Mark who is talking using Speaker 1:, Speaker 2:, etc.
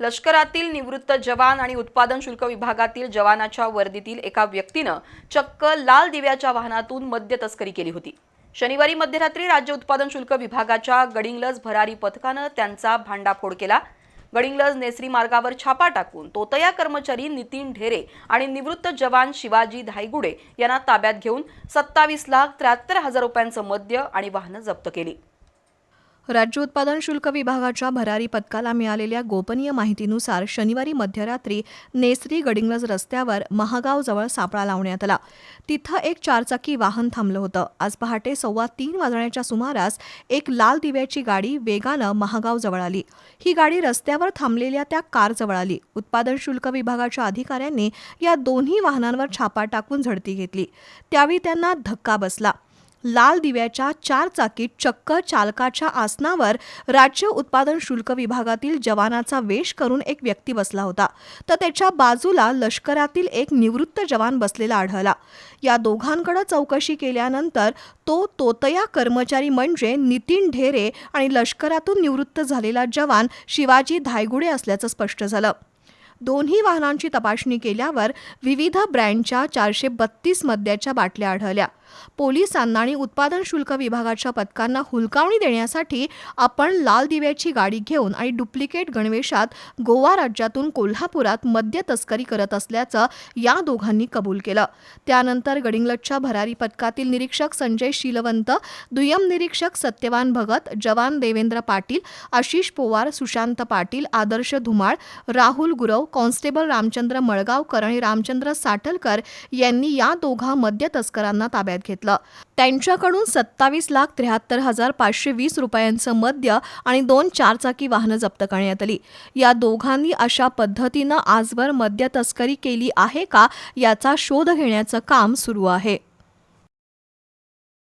Speaker 1: लष्करातील निवृत्त जवान आणि उत्पादन शुल्क विभागातील जवानाच्या वर्दीतील एका व्यक्तीनं चक्क लाल दिव्याच्या वाहनातून मद्य तस्करी केली होती. शनिवारी मध्यरात्री राज्य उत्पादन शुल्क विभागाच्या गडिंग्लज भरारी पथकानं त्यांचा भांडाफोड केला. गडिंग्लज नेसरी मार्गावर छापा टाकून तोतया कर्मचारी नितीन ढेरे आणि निवृत्त जवान शिवाजी धायगुडे यांना ताब्यात घेऊन सत्तावीस लाख त्र्याहत्तर हजार रुपयांचं मद्य आणि वाहनं जप्त केली.
Speaker 2: राज्य उत्पादन शुल्क विभागाच्या भरारी पथकाला मिळालेल्या गोपनीय माहितीनुसार शनिवारी मध्यरात्री नेसरी गडिंगलज रस्त्यावर महागावजवळ सापळा लावण्यात आला. तिथं एक चारचाकी वाहन थांबलं होतं. आज पहाटे सव्वा तीन वाजण्याच्या सुमारास एक लाल दिव्याची गाडी वेगानं महागावजवळ आली. ही गाडी रस्त्यावर थांबलेल्या त्या कारजवळ आली. उत्पादन शुल्क विभागाच्या अधिकाऱ्यांनी या दोन्ही वाहनांवर छापा टाकून झडती घेतली. त्यावेळी त्यांना धक्का बसला. लाल दिव्याच्या चार चाकीत चक्क चालकाच्या आसनावर राज्य उत्पादन शुल्क विभागातील जवानाचा वेश करून एक व्यक्ती बसला होता. तर त्याच्या बाजूला लष्करातील एक निवृत्त जवान बसलेला आढळला. या दोघांकडे चौकशी केल्यानंतर तो तोतया कर्मचारी म्हणजे नितीन ढेरे आणि लष्करातून निवृत्त झालेला जवान शिवाजी धायगुडे असल्याचं स्पष्ट झालं. दोन्ही वाहनांची तपासणी केल्यावर विविध ब्रँडच्या चारशे बत्तीस मद्याच्या बाटल्या आढळल्या. पोलिसांना आणि उत्पादन शुल्क विभागाच्या पथकांना हुलकावणी देण्यासाठी आपण लाल दिव्याची गाडी घेऊन आणि डुप्लिकेट गणवेशात गोवा राज्यातून कोल्हापुरात मद्य तस्करी करत असल्याचं या दोघांनी कबूल केलं. त्यानंतर गडिंगलटच्या भरारी पथकातील निरीक्षक संजय शीलवंत दुय्यम निरीक्षक सत्यवान भगत जवान देवेंद्र पाटील आशिष पोवार सुशांत पाटील आदर्श धुमाळ राहुल गुरव कॉन्स्टेबल रामचंद्र मळगावकर आणि रामचंद्र साटलकर यांनी या दोघा मद्य तस्करांना ताब्यात घेतलं. त्यांच्याकडून सत्तावीस लाख त्र्याहत्तर हजार पाचशे वीस रुपयांचं मद्य आणि दोन चारचाकी वाहनं जप्त करण्यात आली. या दोघांनी अशा पद्धतीनं आजवर मद्य तस्करी केली आहे का याचा शोध घेण्याचं काम सुरू आहे.